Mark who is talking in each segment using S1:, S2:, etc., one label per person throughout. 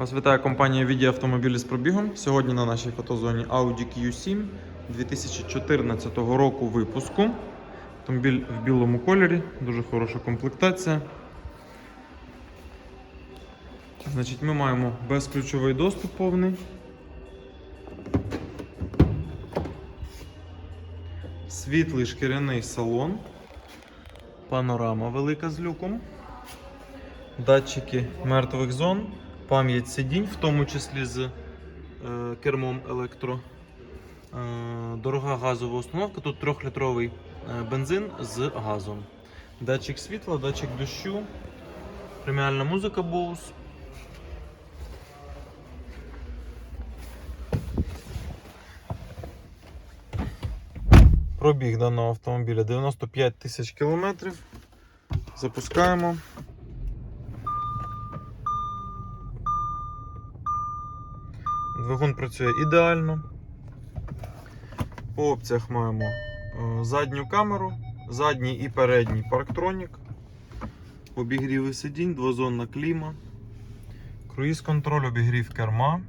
S1: Вас вітає компанія Віді автомобілі з пробігом. Сьогодні на нашій фотозоні Audi Q7 2014 року випуску. Автомобіль в білому кольорі, дуже хороша комплектація. Значить, ми маємо безключовий доступ повний. Світлий шкіряний салон. Панорама велика з люком. Датчики мертвих зон, пам'ять сидінь, в тому числі з е, кермом електро. Е, дорога газова установка. Тут 3-літровий е, бензин з газом. Датчик світла, датчик дощу, преміальна музика Bose. Пробіг даного автомобіля 95 тисяч кілометрів. Запускаємо. Двигун працює ідеально. По опціях маємо е, задню камеру, задній і передній парктронік, обігріви сидінь, двозонна кліма, круїз контроль, обігрів керма.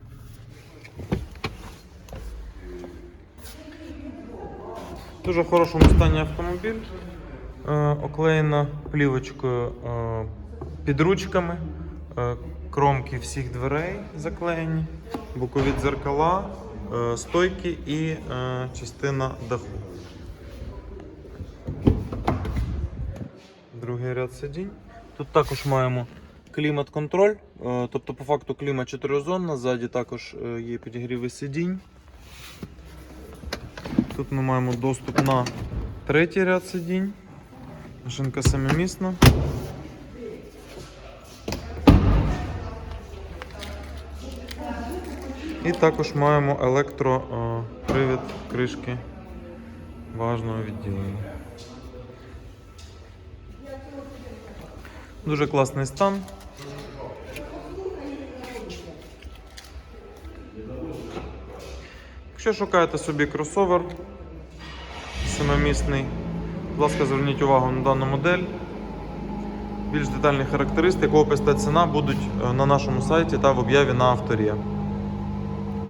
S1: В дуже хорошому стані автомобіль. Е, оклеєна плівочкою е, під ручками, е, кромки всіх дверей заклеєні, бокові дзеркала, е, стойки і е, частина даху. Другий ряд сидінь. Тут також маємо клімат-контроль, е, тобто по факту клімат 4 ззаді також є підігріви сидінь. Тут ми маємо доступ на третій ряд сидінь. Машинка семимісна. І також маємо електропривід кришки важного відділення. Дуже класний стан. Якщо шукаєте собі кросовер семимісний, будь ласка, зверніть увагу на дану модель. Більш детальні характеристики, опис та ціна будуть е, на нашому сайті та в об'яві на авторі.